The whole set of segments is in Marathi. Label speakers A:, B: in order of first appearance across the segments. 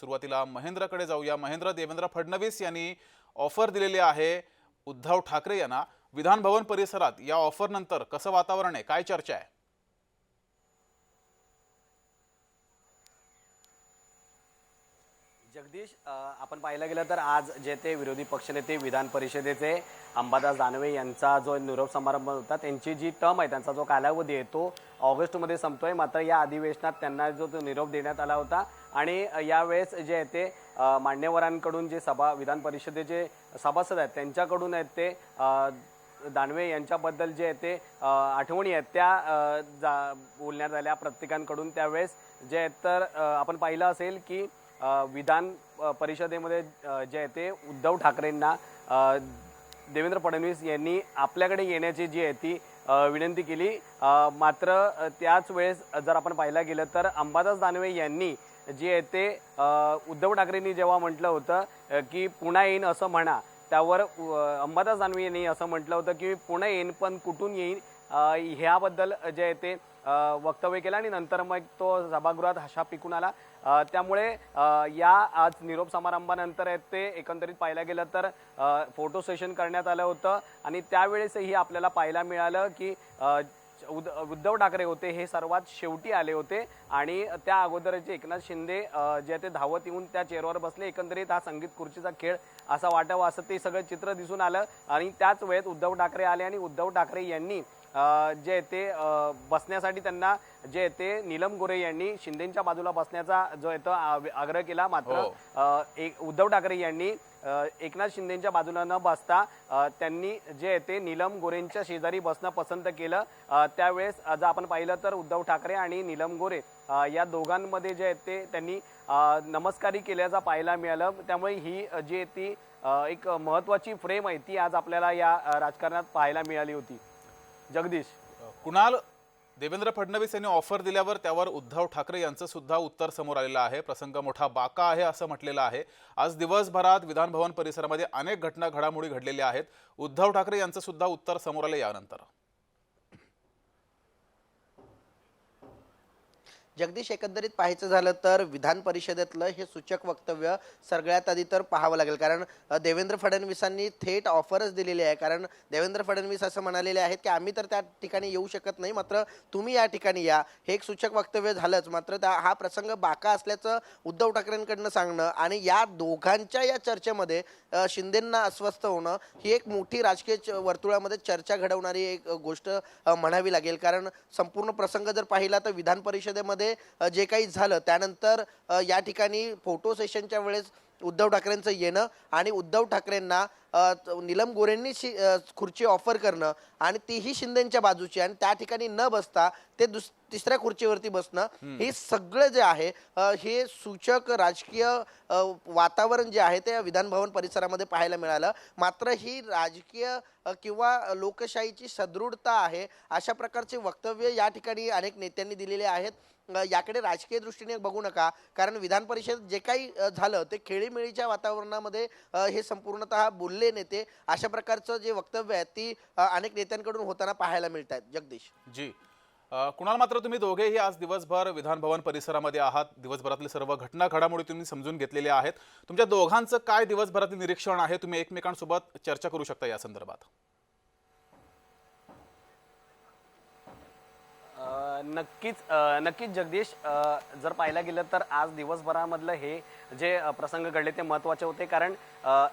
A: सुरुवातीला महेंद्रकडे जाऊया. महेंद्र देवेंद्र फडणवीस यांनी ऑफर दिलेली आहे. उद्धव ठाकरे यांना विधानभवन परिसरात या ऑफर नंतर कसं वातावरण आहे? काय चर्चा आहे?
B: जगदीश आपण पाहिलं गेलं तर आज जे ते विरोधी पक्षनेते विधान परिषदेचे अंबादास दानवे यांचा जो निरोप समारंभ होता त्यांची जी टर्म आहे त्यांचा जो कालावधी आहे तो ऑगस्टमध्ये संपतोय. मात्र या अधिवेशनात त्यांना जो तो निरोप देण्यात आला होता आणि यावेळेस जे आहे ते मान्यवरांकडून जे सभा विधान परिषदेचे सभासद आहेत त्यांच्याकडून आहेत ते दानवे यांच्याबद्दल जे आहे ते आठवणी आहेत त्या जा बोलण्यात आल्या प्रत्येकांकडून. त्यावेळेस जे आहेत तर आपण पाहिलं असेल की विधान परिषदेमध्ये जे आहे ते उद्धव ठाकरेंना देवेंद्र फडणवीस यांनी आपल्याकडे येण्याची जी आहे ती विनंती केली. मात्र त्याच वेळेस जर आपण पाहायला गेलं तर अंबादास दानवे यांनी जे आहे ते उद्धव ठाकरेंनी जेव्हा म्हटलं होतं की पुन्हा येईन असं म्हणा त्यावर अंबादास दानवे यांनी असं म्हटलं होतं की पुन्हा येईन पण कुठून येईन ह्याबद्दल जे आहे ते वक्तव्य केलं आणि नंतर मग तो सभागृहात हशा पिकून आला. त्यामुळे या आज निरोप समारंभानंतर आहेत ते एकंदरीत पाहायला गेलं तर फोटो सेशन करण्यात आलं होतं. आणि त्यावेळेसही आपल्याला पाहायला मिळालं की उद- उद्धव ठाकरे होते हे सर्वात शेवटी आले होते. आणि त्या अगोदरचे एकनाथ शिंदे जे ते धावत येऊन त्या चेअरवर बसले. एकंदरीत हा संगीत खुर्चीचा खेळ असा वाटावा असं ते सगळं चित्र दिसून आलं. आणि त्याच वेळेत उद्धव ठाकरे आले आणि उद्धव ठाकरे यांनी जे आहे ते बसण्यासाठी त्यांना जे आहे ते नीलम गोरे यांनी शिंदेच्या बाजूला बसण्याचा जो आहे तो आग्रह केला. मात्र
A: हो.
B: एक उद्धव ठाकरे यांनी एकनाथ शिंदेच्या बाजूला न बसता त्यांनी जे आहे ते नीलम गोरेंच्या शेजारी बसणं पसंत केलं. त्यावेळेस जर आपण पाहिलं तर उद्धव ठाकरे आणि नीलम गोरे या दोघांमध्ये जे आहेत ते त्यांनी नमस्कारी केल्याचा पाहायला मिळालं. त्यामुळे ही जी आहे ती एक महत्वाची फ्रेम आहे ती आज आपल्याला या राजकारणात पाहायला मिळाली होती. जगदीश.
A: कुणाल देवेंद्र फडणवीस यांनी ऑफर दिल्यावर त्यावर उद्धव ठाकरे यांचं सुद्धा उत्तर समोर आलेलं आहे. प्रसंग मोठा बाका आहे असं म्हटलेलं आहे. आज दिवसभरात विधानभवन परिसरामध्ये अनेक घटना घडामोडी घडलेल्या आहेत. उद्धव ठाकरे यांचं सुद्धा उत्तर समोर आलं यानंतर.
C: जगदीश एकंदरीत पाहायचं झालं तर विधान परिषदेतलं हे सूचक वक्तव्य सगळ्यात आधी तर पाहावं लागेल. कारण देवेंद्र फडणवीसांनी थेट ऑफरच दिलेली आहे. कारण देवेंद्र फडणवीस असं म्हणालेले आहेत की आम्ही तर त्या ठिकाणी येऊ शकत नाही. मात्र तुम्ही या ठिकाणी या. हे एक सूचक वक्तव्य झालंच. मात्र त्या हा प्रसंग बाका असल्याचं उद्धव ठाकरेंकडनं सांगणं आणि या दोघांच्या या चर्चेमध्ये शिंदेंना अस्वस्थ होणं ही एक मोठी राजकीय च- वर्तुळामध्ये चर्चा घडवणारी एक गोष्ट म्हणावी लागेल. कारण संपूर्ण प्रसंग जर पाहिला तर विधान परिषदेमध्ये मध्ये जे काही झालं त्यानंतर या ठिकाणी फोटो सेशनच्या वेळेस उद्धव ठाकरेंचं येणं आणि उद्धव ठाकरेंना नीलम गोरेंनी शि- खुर्ची ऑफर करणं आणि तीही शिंदेच्या बाजूची आणि त्या ठिकाणी न बसता ते दुस तिसऱ्या खुर्चीवरती बसणं हे सगळं जे आहे हे सूचक राजकीय वातावरण जे आहे ते विधान भवन परिसरामध्ये पाहायला मिळालं. मात्र ही राजकीय किंवा लोकशाहीची सदृढता आहे अशा प्रकारचे वक्तव्य या ठिकाणी अनेक नेत्यांनी दिलेले आहेत. याकडे राजकीय दृष्टीने बघू नका कारण विधान परिषद जे काही झालं ते खेळीमेळीच्या वातावरणामध्ये हे संपूर्णतः बोलले नेते अशा प्रकारचं जे वक्तव्य आहे ती अनेक नेत्यांकडून होताना पाहायला मिळत आहेत जगदीश.
A: जी. कुणाल मात्र तुम्ही दोघेही आज दिवसभर विधान भवन परिसरामध्ये आहात. दिवसभरातली सर्व घटना घडामोडी तुम्ही समजून घेतलेल्या आहेत. तुमच्या दोघांचं काय दिवसभरातील निरीक्षण आहे? तुम्ही एकमेकांसोबत चर्चा करू शकता या संदर्भात
B: अ, नक्कीच नक्कीच जगदीश जर पाहायला गेलं तर आज दिवसभरामधलं हे जे प्रसंग घडले ते महत्त्वाचे होते. कारण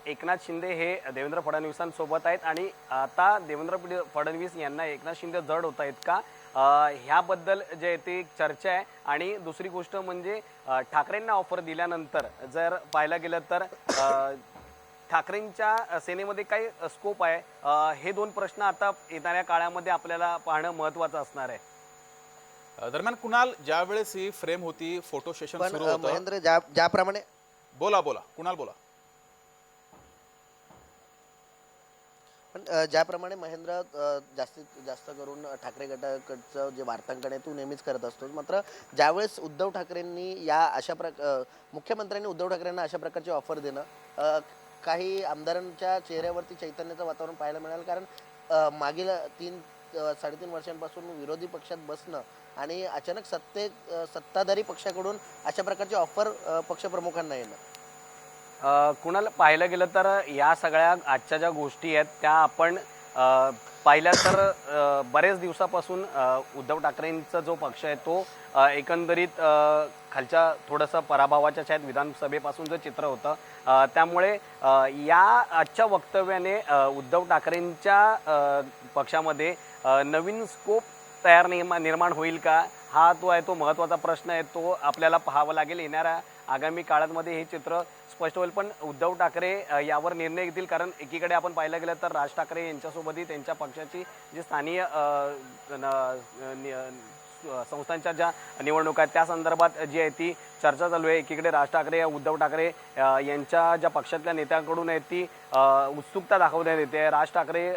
B: एकनाथ शिंदे हे देवेंद्र फडणवीसांसोबत आहेत आणि आता देवेंद्र फडणवीस यांना एकनाथ शिंदे जड होत आहेत का? ह्याबद्दल जे आहे ते चर्चा आहे. आणि दुसरी गोष्ट म्हणजे ठाकरेंना ऑफर दिल्यानंतर जर पाहायला गेलं तर ठाकरेंच्या सेनेमध्ये काही स्कोप आहे? हे दोन प्रश्न आता येणाऱ्या काळामध्ये आपल्याला पाहणं महत्त्वाचं असणार आहे.
A: दरम्यान कुणाल ज्यावेळेस ही फ्रेम होती फोटो सेशन
C: पण
A: सुरू
C: अ,
A: होतं
C: महेंद्र ज्या ज्याप्रमाणे
A: बोला बोला. कुणाल बोला.
C: पण अ, ज्याप्रमाणे महेंद्र अ, जास्तीत जास्त करून ठाकरे गटाकडचं जे वार्तांकन आहे तू नेहमीच करत असतोस मात्र ज्यावेळेस उद्धव ठाकरेंनी या अशा प्रक अ, मुख्यमंत्र्यांनी उद्धव ठाकरेंना अशा प्रकारची ऑफर देणं अ, काही आमदारांच्या चेहऱ्यावरती चैतन्याचं वातावरण पाहायला मिळालं. कारण अ, मागील तीन साडेतीन वर्षांपासून विरोधी पक्षात बसणं आणि अचानक सत्ते सत्ताधारी पक्षाकडून अशा प्रकारची ऑफर पक्षप्रमुखांना येणं.
B: कुणाला पाहायला गेलं तर या सगळ्या आजच्या ज्या गोष्टी आहेत त्या आपण पाहिलं तर बरेच दिवसापासून उद्धव ठाकरेंचा जो पक्ष आहे तो एकंदरीत खालच्या थोडंसं पराभवाच्या शाळेत विधानसभेपासून जे चित्र होतं त्यामुळे या आजच्या वक्तव्याने उद्धव ठाकरेंच्या पक्षामध्ये नवीन स्कोप तयार निर्मा निर्माण होईल का? हा जो आहे तो महत्त्वाचा प्रश्न आहे तो आपल्याला पाहावा लागेल. येणाऱ्या आगामी काळामध्ये हे चित्र स्पष्ट होईल. पण उद्धव ठाकरे यावर निर्णय घेतील. कारण एकीकडे आपण पाहायला गेलं तर राज ठाकरे यांच्यासोबतही त्यांच्या पक्षाची जी स्थानीय न- संस्थांच्या ज्या निवडणुका आहेत त्या संदर्भात जी आहे ती चर्चा चालू आहे. एकीकडे राज ठाकरे उद्धव ठाकरे यांच्या ज्या पक्षातल्या नेत्यांकडून आहे ती उत्सुकता दाखवण्यात येते राज ठाकरे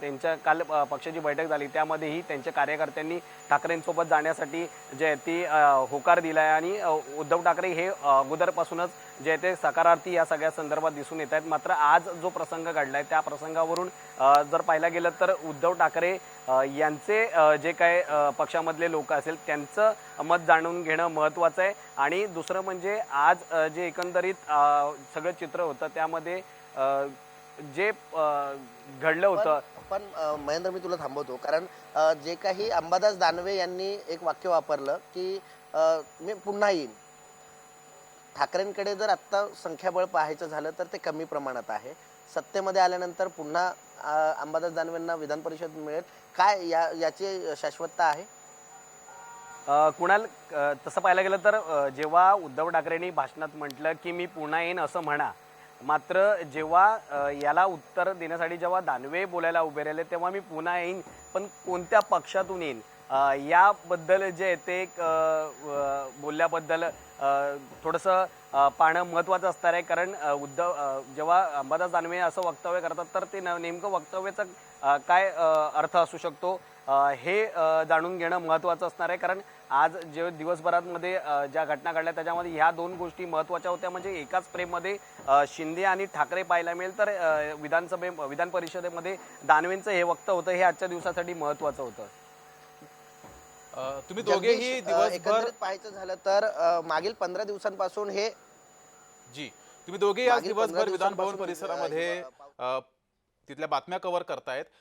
B: त्यांच्या काल पक्षाची बैठक झाली. त्यामध्येही त्यांच्या कार्यकर्त्यांनी ठाकरेंसोबत जाण्यासाठी जे आहे ती होकार दिला आहे आणि उद्धव ठाकरे हे अगोदरपासूनच जे आहे ते सकारार्थी या सगळ्या संदर्भात दिसून येत आहेत. मात्र आज जो प्रसंग घडलाय त्या प्रसंगावरून जर पाहायला गेलं तर उद्धव ठाकरे यांचे जे काय पक्षामधले लोक असेल त्यांचं मत जाणून घेणं महत्त्वाचं आहे. आणि दुसरं म्हणजे आज जे एकंदरीत सगळं चित्र होतं त्यामध्ये जे घडलं होतं.
C: पण महेंद्र मी तुला थांबवतो. कारण जे काही अंबादास दानवे यांनी एक वाक्य वापरलं की मी पुन्हा येईन. ठाकरेंकडे जर आत्ता संख्याबळ पाहायचं झालं तर ते कमी प्रमाणात आहे. सत्तेमध्ये आल्यानंतर पुन्हा अंबादास दानवेंना विधान परिषद मिळेल. काय या याची शाश्वतता आहे?
B: कुणाल तसं पाहायला गेलं तर जेव्हा उद्धव ठाकरेंनी भाषणात म्हटलं की मी पुन्हा येईन असं म्हणा मात्र जेव्हा याला उत्तर देण्यासाठी जेव्हा दानवे बोलायला उभे राहिले तेव्हा मी पुन्हा येईन पण कोणत्या पक्षातून येईन? याबद्दल जे आहे ते बोलल्याबद्दल थोडंसं पाहणं महत्त्वाचं असणार आहे कारण उद्धव जेव्हा अंबादास दानवे असं वक्तव्य करतात तर ते न- नेमकं वक्तव्याचा काय अर्थ असू शकतो? हे जाणून घेणं महत्त्वाचं असणार आहे. कारण आज जे दिवसभरामध्ये ज्या घटना घडल्या त्याच्यामध्ये ह्या दोन गोष्टी महत्त्वाच्या होत्या. म्हणजे एकाच फ्रेममध्ये अ, शिंदे आणि ठाकरे पाहायला मिळेल. तर विधानसभे विधान परिषदेमध्ये दानवेंचं हे वक्तव्य होतं. हे आजच्या दिवसासाठी महत्त्वाचं होतं.
A: तुम्ही दोघेही दिवसभर
C: एकंदरीत पाहायचं झालं तर मागील पंधरा दिवसांपासून हे
A: जी. तुम्ही दोघेही आज दिवसभर विधान भवन
C: दिवसांपासून,
A: परिसरामध्ये तिथल्या बातम्या कव्हर करतायत.